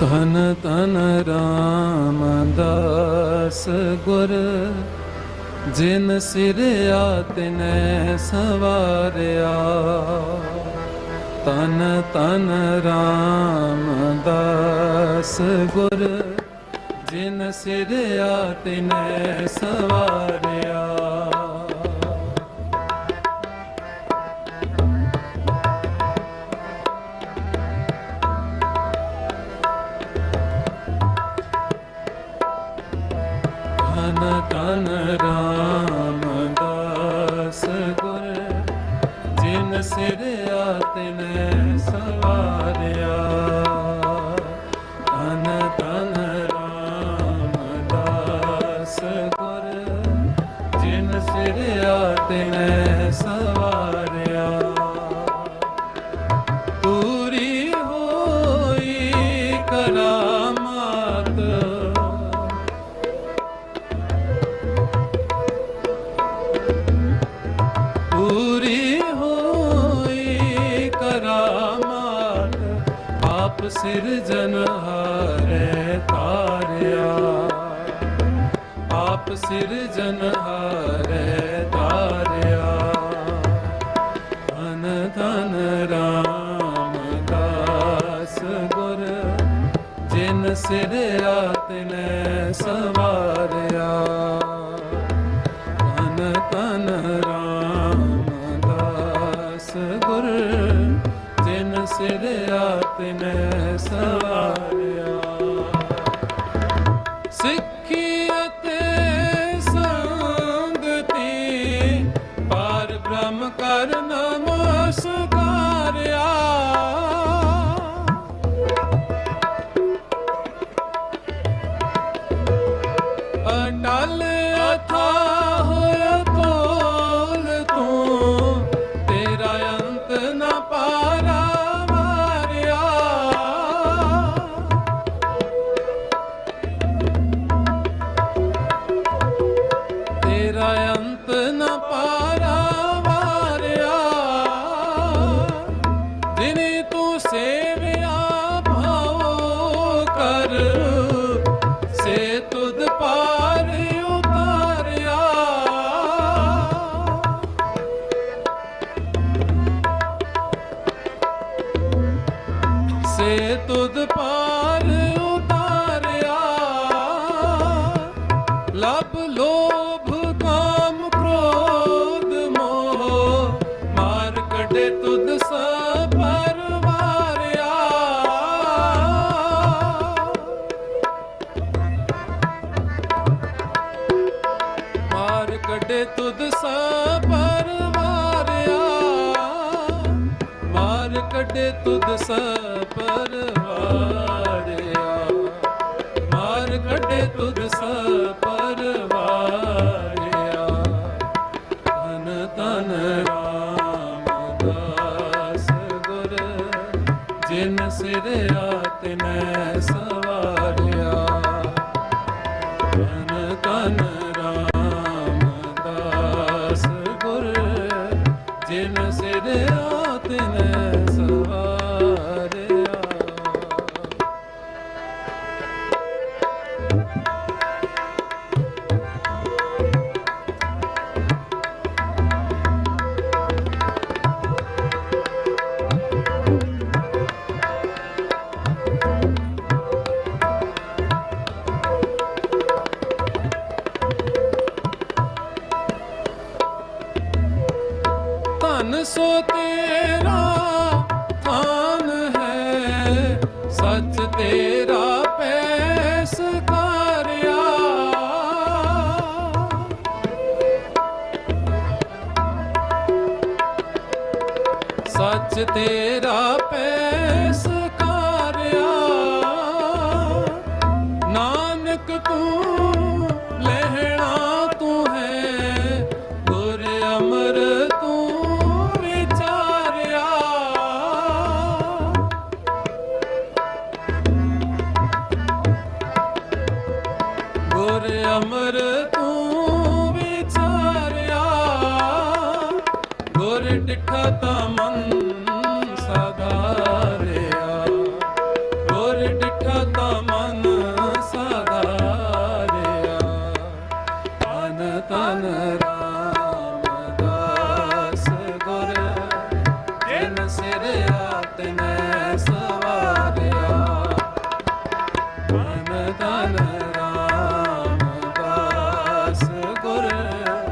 ਤਨ ਤਨ ਰਾਮਦਾਸ ਗੁਰ, ਜਿਨ ਸਿਰਿਆ ਤਿਨੈ ਸਵਾਰਿਆ। ਤਨ ਤਨ ਰਾਮਦਾਸ ਗੁਰ, ਜਿਨ ਸਿਰਿਆ ਤਿਨੈ ਸਵਾਰਿਆ। ਧਨ ਰਾਮ ਦਾਸ ਗੁਰ, ਜਿਨ ਸਿਰਿਆ ਤਿਨੈ ਸਵਾਰਿਆ। ਧਨ ਰਾਮ ਦਾਸ ਗੁਰ, ਜਿਨ ਸਿਰਿਆ ਤਿਨੈ ਸਵਾਰਿਆ। ਆਪ ਸਿਰਜਨਹਾਰੇ ਤਾਰਿਆ। ਆਪ ਸਿਰਜਨਹਾਰੇ ਪਰਵਾਰਿਆ। ਮਾਰ ਕਢੇ ਤੁਧ ਸਭ ਪਰਵਾਰਿਆ। ਮਾਰ ਕਢੇ ਗੁਰ ਜਿਨ ਸਿਰਿਆ ਤਿਨੈ ਸਵਾਰਿਆ। ਸੋ ਤੇਰਾ ਥਾਨ ਹੈ ਸੱਚ ਤੇਰਾ ਪੈਸ ਕਾਰਿਆ ਸੱਚ ਤੇਰਾ ਗੁਰ ਤੂੰ ਵਿਚਾਰਿਆ। ਗੁਰ ਡਿਠਾ ਤਾ ਮਨ ਸਦਾਰਿਆ ਗੁਰ ਡਿਠਾ ਮਨ ਸਦਾਰਿਆ ਤਨ ਤਨ ਸਿਰਿਆ